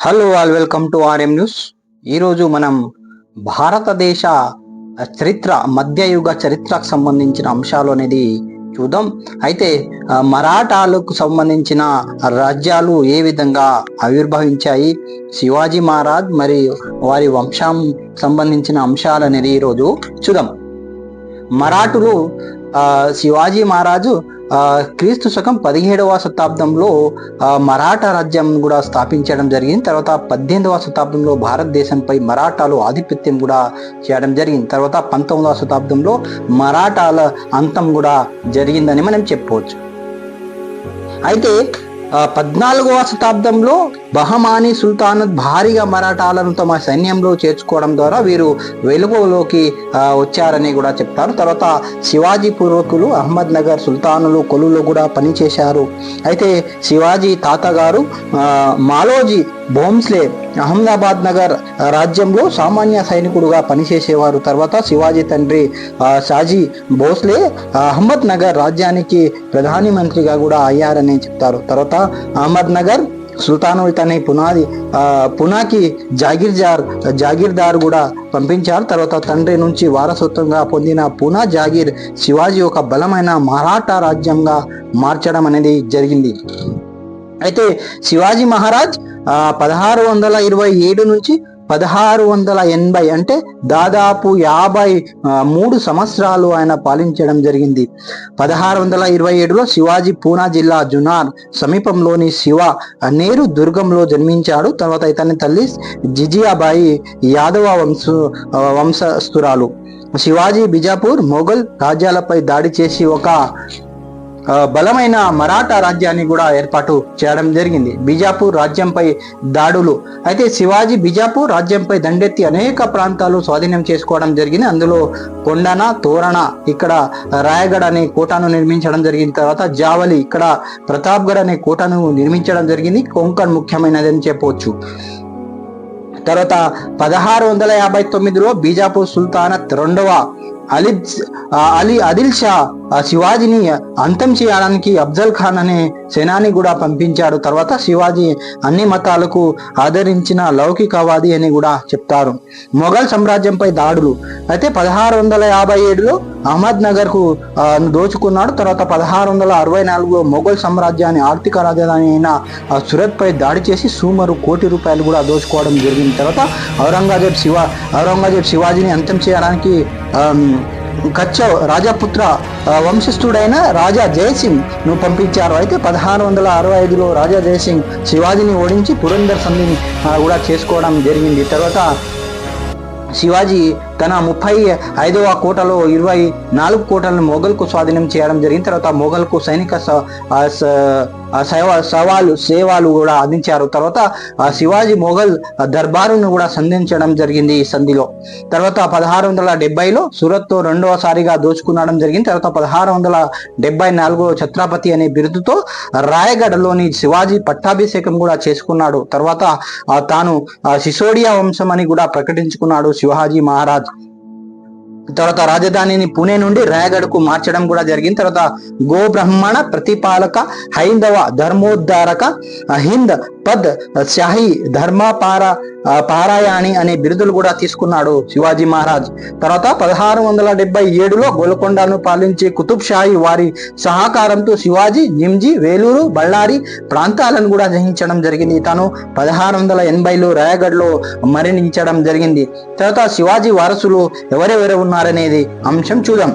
Hello all welcome to RM news ఈరోజు మనం భారతదేశ చరిత్ర మధ్యయుగ చరిత్రకు సంబంధించిన అంశాలు అనేది చూద్దాం. అయితే మరాఠాలకు సంబంధించిన రాజ్యాలు ఏ విధంగా ఆవిర్భవించాయి? శివాజీ మహారాజ్ మరి వారి వంశం సంబంధించిన అంశాలు అనేది ఈరోజు చూద్దాం. మరాఠులు శివాజీ మహారాజు క్రీస్తు శకం పదిహేడవ శతాబ్దంలో ఆ, మరాఠా రాజ్యం కూడా స్థాపించడం జరిగింది. తర్వాత పద్దెనిమిదవ శతాబ్దంలో భారతదేశంపై మరాఠాలు ఆధిపత్యం కూడా చేయడం జరిగింది. తర్వాత పంతొమ్మిదవ శతాబ్దంలో మరాఠాల అంతం కూడా జరిగిందని మనం చెప్పుకోవచ్చు. అయితే పద్నాలుగవ శతాబ్దంలో బహమాని సుల్తానత్ భారీగా మరాఠాలను తమ సైన్యంలో చేర్చుకోవడం ద్వారా వీరు వెలుగులోకి వచ్చారని కూడా చెప్తారు. తర్వాత శివాజీ పూర్వకులు అహ్మద్ నగర్ సుల్తానులు కొలువులో కూడా పనిచేశారు. అయితే శివాజీ తాతగారు మాలోజీ భోంస్లే అహ్మదాబాద్ నగర్ రాజ్యంలో సామాన్య సైనికుడుగా పనిచేసేవారు. తర్వాత శివాజీ తండ్రి షాజీ భోస్లే అహ్మద్ నగర్ రాజ్యానికి ప్రధాని మంత్రిగా కూడా అయ్యారని చెప్తారు. తర్వాత అహ్మద్ నగర్ సుల్తాను తన పునాది పునాకి జాగీర్దార్ జాగీర్దార్ కూడా పంపించారు. తర్వాత తండ్రి నుంచి వారసత్వంగా పొందిన పునా జాగీర్ శివాజీ ఒక బలమైన మరాఠా రాజ్యంగా మార్చడం అనేది జరిగింది. అయితే శివాజీ మహారాజ్ పదహారు వందల ఇరవై ఏడు నుంచి పదహారు వందల ఎనభై అంటే దాదాపు యాభై మూడు సంవత్సరాలు ఆయన పాలించడం జరిగింది. పదహారు వందల ఇరవై ఏడులో శివాజీ పూనా జిల్లా జునార్ సమీపంలోని శివ నేరు దుర్గంలో జన్మించాడు. తర్వాత ఇతని తల్లి జిజియాబాయి యాదవ వంశ వంశస్థురాలు. శివాజీ బిజాపూర్ మొఘల్ రాజ్యాలపై దాడి చేసి ఒక బలమైన మరాఠా రాజ్యాన్ని కూడా ఏర్పాటు చేయడం జరిగింది. బిజాపూర్ రాజ్యంపై దాడులు. అయితే శివాజీ బిజాపూర్ రాజ్యంపై దండెత్తి అనేక ప్రాంతాలు స్వాధీనం చేసుకోవడం జరిగింది. అందులో కొండన తోరణ ఇక్కడ రాయగఢ్ అనే కోటను నిర్మించడం జరిగింది. తర్వాత జావలి ఇక్కడ ప్రతాప్గఢ్ అనే కోటను నిర్మించడం జరిగింది. కొంకణ్ ముఖ్యమైనది అని చెప్పవచ్చు తర్వాత పదహారు వందల యాభై తొమ్మిదిలో బీజాపూర్ సుల్తానత్ రెండవ అలీ అలీ అదిల్ షా ఆ శివాజీని అంతం చేయడానికి అఫ్జల్ ఖాన్ అనే సేనాని కూడా పంపించాడు. తర్వాత శివాజీ అన్ని మతాలకు ఆదరించిన లౌకికవాది అని కూడా చెప్తారు. మొఘల్ సామ్రాజ్యంపై దాడులు. అయితే పదహారు వందల యాభై ఏడులో అహ్మద్ నగర్కు దోచుకున్నాడు. తర్వాత పదహారు వందల అరవై నాలుగులో మొఘల్ సామ్రాజ్యాన్ని ఆర్థిక రాజధాని అయిన సురత్ పై దాడి చేసి సుమారు కోటి రూపాయలు కూడా దోచుకోవడం జరిగిన తర్వాత ఔరంగజేబ్ శివ ఔరంగజేబ్ శివాజీని అంతం చేయడానికి ఆమ్, కచ్చ రాజపుత్ర వంశస్థుడైన రాజా జయసింగ్ను పంపించారు. అయితే పదహారు వందల అరవై ఐదులో రాజా జయసింగ్ శివాజీని ఓడించి పురంధర్ సంధిని కూడా చేసుకోవడం జరిగింది. తర్వాత శివాజీ తన ముప్పై ఐదవ కోటలో ఇరవై నాలుగు కోటలను మొఘల్కు స్వాధీనం చేయడం జరిగిన తర్వాత మొఘల్కు సైనిక సేవ సవాలు సేవలు కూడా అందించారు. తర్వాత ఆ శివాజీ మొఘల్ దర్బారును కూడా సంధించడం జరిగింది ఈ సంధిలో. తర్వాత పదహారు వందల డెబ్బైలో సూరత్తో రెండవసారిగా దోచుకునడం జరిగింది. తర్వాత పదహారు వందల డెబ్బై నాలుగో ఛత్రపతి అనే బిరుదుతో రాయగఢలోని శివాజీ పట్టాభిషేకం కూడా చేసుకున్నాడు. తర్వాత తాను ఆ సిసోడియా వంశం అని కూడా ప్రకటించుకున్నాడు శివాజీ మహారాజ్. తర్వాత రాజధానిని పుణే నుండి రాయగఢకు మార్చడం కూడా జరిగింది. తర్వాత గో బ్రహ్మణ ప్రతిపాలక హైందవ ధర్మోద్ధారక హింద్ తద్ షాహి ధర్మపార పారాయణి అనే బిరుదులు కూడా తీసుకున్నాడు శివాజీ మహారాజ్. తర్వాత పదహారు వందల డెబ్బై ఏడులో గోల్కొండను పాలించే కుతుబ్ షాహి వారి సహకారంతో శివాజీ జిమ్జీ వేలూరు బళ్ళారి ప్రాంతాలను కూడా జయించడం జరిగింది. తాను పదహారు వందల ఎనభైలో రాయగఢ్లో మరణించడం జరిగింది. తర్వాత శివాజీ వారసులు ఎవరెవరు ఉన్నారనేది అంశం చూద్దాం.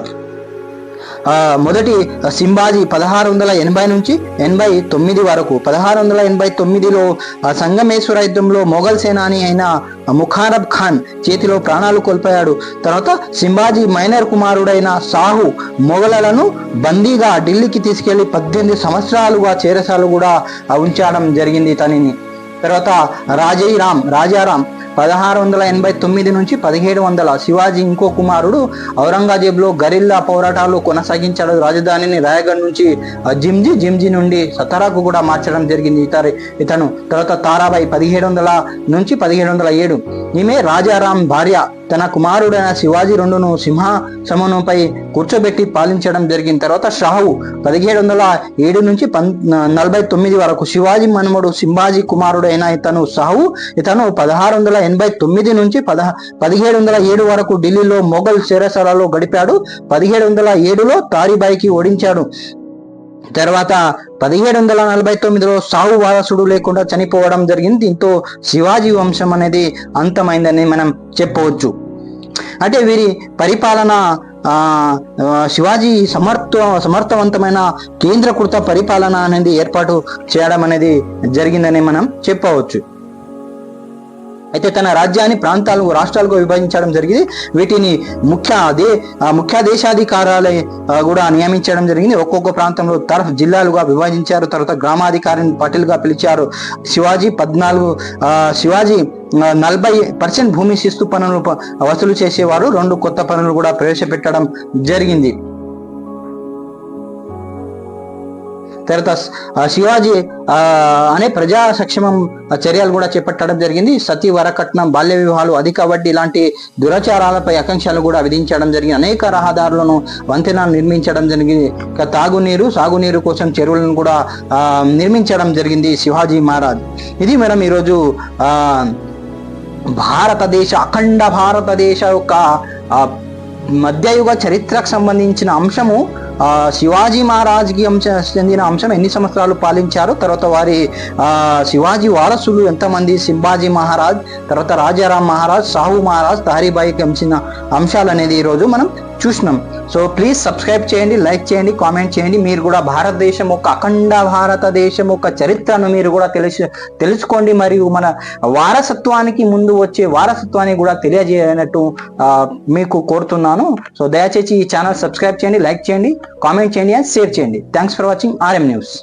మొదటి సింబాజీ పదహారు వందల ఎనభై నుంచి ఎనభై తొమ్మిది వరకు. పదహారు వందల ఎనభై తొమ్మిదిలో సంగమేశ్వర యుద్ధంలో మొఘల్ సేనాని అయిన ముఖారబ్ ఖాన్ చేతిలో ప్రాణాలు కోల్పోయాడు. తర్వాత సింబాజీ మైనర్ కుమారుడైన సాహు మొఘలను బందీగా ఢిల్లీకి తీసుకెళ్ళి పద్దెనిమిది సంవత్సరాలుగా చేరసాలు కూడా ఉంచడం జరిగింది తనని. తర్వాత రాజయ్ రామ్ రాజారాం పదహారు వందల ఎనభై తొమ్మిది నుంచి పదిహేడు వందల శివాజీ ఇంకో కుమారుడు ఔరంగజేబ్లో గరిల్లా పోరాటాలు కొనసాగించాడు. రాజధానిని రాయగఢ్ నుంచి ఆ, జిమ్జీ నుండి సతారాకు కూడా మార్చడం జరిగింది. ఇతర ఇతను తర్వాత తారాబాయి పదిహేడు వందల నుంచి పదిహేడు వందల ఏడు. ఈమె రాజారాం భార్య. తన కుమారుడైన శివాజీ రెండును సింహాసమనంపై కూర్చోబెట్టి పాలించడం జరిగిన తర్వాత షాహు పదిహేడు వందల ఏడు నుంచి పం నలభై తొమ్మిది వరకు శివాజీ మనుమడు సింబాజీ కుమారుడైన ఇతను షాహు ఇతను పదహారు వందల ఎనభై తొమ్మిది నుంచి పదహ పదిహేడు వందల ఏడు వరకు ఢిల్లీలో మొఘల్ చెరసలలో గడిపాడు పదిహేడు వందల ఏడులో తారీబాయికి ఓడించాడు. తర్వాత పదిహేడు వందల నలభై తొమ్మిదిలో సావు వారసుడు లేకుండా చనిపోవడం జరిగింది. దీంతో శివాజీ వంశం అనేది అంతమైందని మనం చెప్పవచ్చు. అంటే వీరి పరిపాలన ఆ శివాజీ సమర్థ సమర్థవంతమైన కేంద్రకృత పరిపాలన అనేది ఏర్పాటు చేయడం అనేది జరిగిందని మనం చెప్పవచ్చు. అయితే తన రాజ్యాన్ని ప్రాంతాలు రాష్ట్రాలుగా విభజించడం జరిగింది. వీటిని ముఖ్య దే ముఖ్యాదేశాధికారాలు కూడా నియమించడం జరిగింది. ఒక్కొక్క ప్రాంతంలో తరఫ్ జిల్లాలుగా విభజించారు. తర్వాత గ్రామాధికారిని పటేల్గా పిలిచారు. శివాజీ పద్నాలుగు శివాజీ నలభై పర్సెంట్ భూమి శిస్తు పనులు వసూలు చేసేవారు. రెండు కొత్త పనులు కూడా ప్రవేశపెట్టడం జరిగింది. తర్వాత శివాజీ అనే ప్రజా సంక్షేమం చర్యలు కూడా చేపట్టడం జరిగింది. సతీ వరకట్నం బాల్య వివాహాలు అధిక వడ్డీ ఇలాంటి దురాచారాలపై ఆకాంక్షలు కూడా విధించడం జరిగింది. అనేక రహదారులను వంతెన నిర్మించడం జరిగింది. తాగునీరు సాగునీరు కోసం చెరువులను కూడా నిర్మించడం జరిగింది శివాజీ మహారాజ్. ఇది మనం ఈరోజు భారతదేశ అఖండ భారతదేశ యొక్క మధ్యయుగ చరిత్రకు సంబంధించిన అంశము. శివాజీ మహారాజ్కి అంశ చెందిన అంశం ఎన్ని సంవత్సరాలు పాలించారు? తర్వాత వారి శివాజీ వారసులు ఎంతమంది? సింబాజీ మహారాజ్ తర్వాత రాజారాం మహారాజ్ సాహు మహారాజ్ తారీబాయికి అంచిన అంశాలు అనేది ఈరోజు మనం చూసినాం. సో ప్లీజ్ సబ్స్క్రైబ్ చేయండి లైక్ చేయండి కామెంట్ చేయండి. మీరు కూడా భారతదేశం ఒక అఖండ భారతదేశం ఒక చరిత్రను మీరు కూడా తెలుసు తెలుసుకోండి. మరియు మన వారసత్వానికి ముందు వచ్చే వారసత్వాన్ని కూడా తెలియజేయనట్టు మీకు కోరుతున్నాను. సో దయచేసి ఈ ఛానల్ సబ్స్క్రైబ్ చేయండి లైక్ చేయండి కామెంట్ చేయండి అండ్ షేర్ చేయండి. Thanks for watching RM news